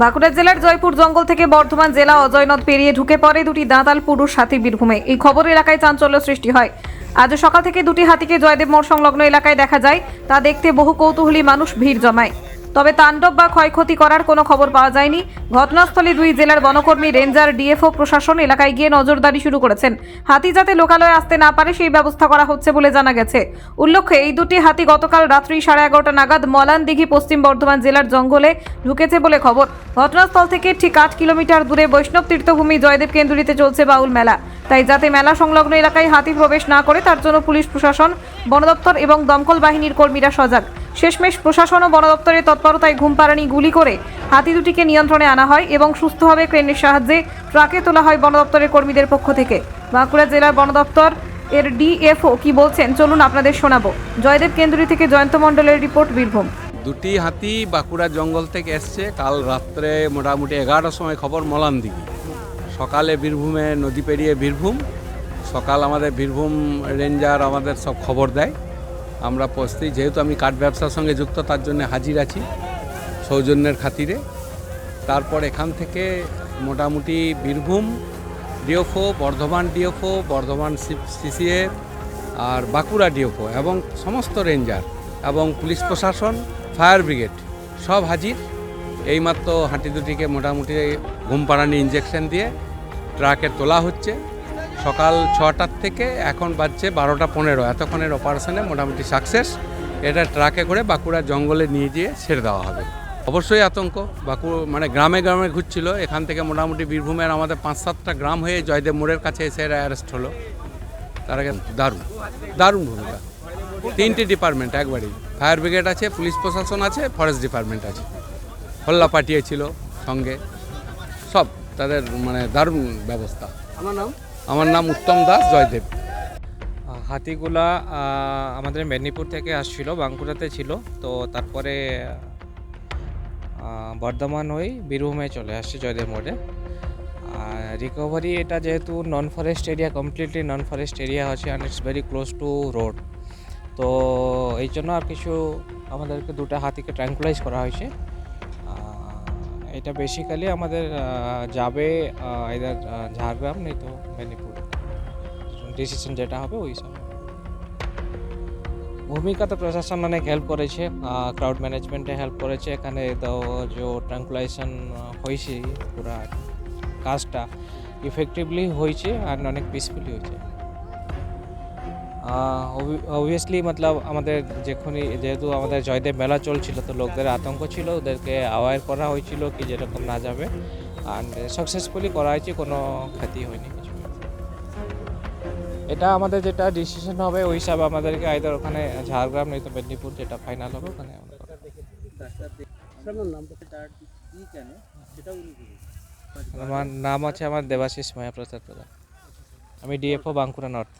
বাঁকুড়া জেলার জয়পুর জঙ্গল থেকে বর্ধমান জেলা অজয়নদ পেরিয়ে ঢুকে পড়ে দুটি দাঁতাল পুরুষ হাতি বীরভূমে। এই খবর এলাকায় চাঞ্চল্য সৃষ্টি হয়। আজ সকাল থেকে দুটি হাতিকে জয়দেব মোড় সংলগ্ন এলাকায় দেখা যায়। তা দেখতে বহু কৌতূহলী মানুষ ভিড় জমায়। তবে তাণ্ডব বা ক্ষয়ক্ষতি করার কোনো খবর পাওয়া যায়নি। ঘটনাস্থলে দুই জেলার বনকর্মী, রেঞ্জার, ডিএফও, প্রশাসন এলাকায় গিয়ে নজরদারি শুরু করেছেন। হাতি যাতে লোকালয়ে আসতে না পারে সেই ব্যবস্থা করা হচ্ছে বলে জানা গেছে। উল্লেখ্য, এই দুটি হাতি গতকাল রাত্রি সাড়ে এগারোটা নাগাদ মলান দিঘি পশ্চিম বর্ধমান জেলার জঙ্গলে ঢুকেছে বলে খবর। ঘটনাস্থল থেকে ঠিক আট কিলোমিটার দূরে বৈষ্ণব তীর্থভূমি জয়দেব কেন্দ্রীতে চলছে বাউল মেলা। তাই যাতে মেলা সংলগ্ন এলাকায় হাতি প্রবেশ না করে, তার জন্য পুলিশ, প্রশাসন বন দপ্তর এবং দমকল বাহিনীর কর্মীরা সজাগ। শেষমেশ প্রশাসন ও বন দপ্তরের তৎপরতায় ঘুমপাড়ানি গুলি করে হাতি দুটিকে নিয়ন্ত্রণে আনা হয় এবং সুস্থভাবে ক্রেনের সাহায্যে ট্রাকে তোলা হয় বন দপ্তরের কর্মীদের পক্ষ থেকে। বাঁকুড়া জেলার বন দপ্তর এর ডিএফও কি বলছেন চলুন আপনাদের শোনাবো। জয়দেব কেন্দ্রী থেকে জয়ন্ত মণ্ডলের রিপোর্ট, বীরভূম। দুটি হাতি বাঁকুড়া জঙ্গল থেকে এসছে। কাল রাত্রে মোটামুটি এগারোটার সময় খবর মলান দিঘি সকালে বীরভূমে নদী পেরিয়ে বীরভূম। সকাল আমাদের বীরভূম রেঞ্জার আমাদের সব খবর দেয়। আমরা পৌঁছতেই, যেহেতু আমি কাঠ ব্যবসার সঙ্গে যুক্ত, তার জন্য হাজির আছি সৌজন্যের খাতিরে। তারপর এখান থেকে মোটামুটি বীরভূম, ডিওফো, বর্ধমান ডিওফো, বর্ধমান সিসিএ আর বাঁকুড়া ডিওফো এবং সমস্ত রেঞ্জার এবং পুলিশ প্রশাসন, ফায়ার ব্রিগেড সব হাজির। এইমাত্র হাঁটি দুটিকে মোটামুটি ঘুমপাড়ানি ইঞ্জেকশন দিয়ে ট্রাকে তোলা হচ্ছে। সকাল ছটার থেকে এখন বাজছে বারোটা পনেরো। এতক্ষণের অপারেশনে মোটামুটি সাকসেস এটা ট্রাকে করে বাঁকুড়া জঙ্গলে নিয়ে গিয়ে ছেড়ে দেওয়া হবে। অবশ্যই আতঙ্ক। বাঁকুড় মানে গ্রামে গ্রামে ঘুরছিল। এখান থেকে মোটামুটি বীরভূমের আমাদের পাঁচ সাতটা গ্রাম হয়ে জয়দেব মোড়ের কাছে এসে এরা অ্যারেস্ট হলো। তার আগে দারুণ। দারুণ ভূমিকা। তিনটি ডিপার্টমেন্ট একবারই। ফায়ার ব্রিগেড আছে পুলিশ প্রশাসন আছে ফরেস্ট ডিপার্টমেন্ট আছে। হল্লা পাঠিয়েছিল সঙ্গে। সব তাদের মানে দারুণ ব্যবস্থা। আমার নাম? আমার নাম উত্তম দাস, জয়দেব। হাতিগুলা আমাদের মেদিনীপুর থেকে আসছিল, বাঁকুড়াতে ছিল। তো তারপরে বর্ধমান হয়ে বীরভূমে চলে আসছে জয়দেব মোড়ে। রিকভারি এটা যেহেতু non forest area completely non forest area আছে and it's very close to road তো এই জন্য আর কিছু আমাদেরকে দুটো হাতিকে ট্র্যাঙ্কুলাইজ করা হয়েছে। এটা বেসিক্যালি আমাদের যাবে এদের ঝাড়গ্রাম নেই তো মেদিনীপুর। ডিসিশন যেটা হবে ওই হিসাবে ভূমিকা তো প্রশাসন অনেক হেল্প করেছে ক্রাউড ম্যানেজমেন্টে হেল্প করেছে। এখানে তো যে ট্রাঙ্কুলাইজেশন হয়েছে পুরা কাজটা ইফেক্টিভলি হয়েছে আর অনেক পিসফুলি হয়েছে। অবভিয়াসলি মতলব আমাদের যখনই যেহেতু আমাদের জয়দেব মেলা চলছিল তো লোকদের আতঙ্ক ছিল ওদেরকে অ্যাওয়ার করা হয়েছিল কি যেরকম না যাবে। আর সাকসেসফুলি করা হয়েছে কোনো ক্ষতি হয়নি কিছু। এটা আমাদের যেটা ডিসিশন হবে ওই হিসাবে আমাদেরকে আইদার ওখানে ঝাড়গ্রাম নয়তো মেদিনীপুর যেটা ফাইনাল হবে ওখানে। আমার নাম আছে আমার দেবাশিস মায়াপ্রসাদ প্রধান। আমি ডিএফও বাঁকুড়া নর্থ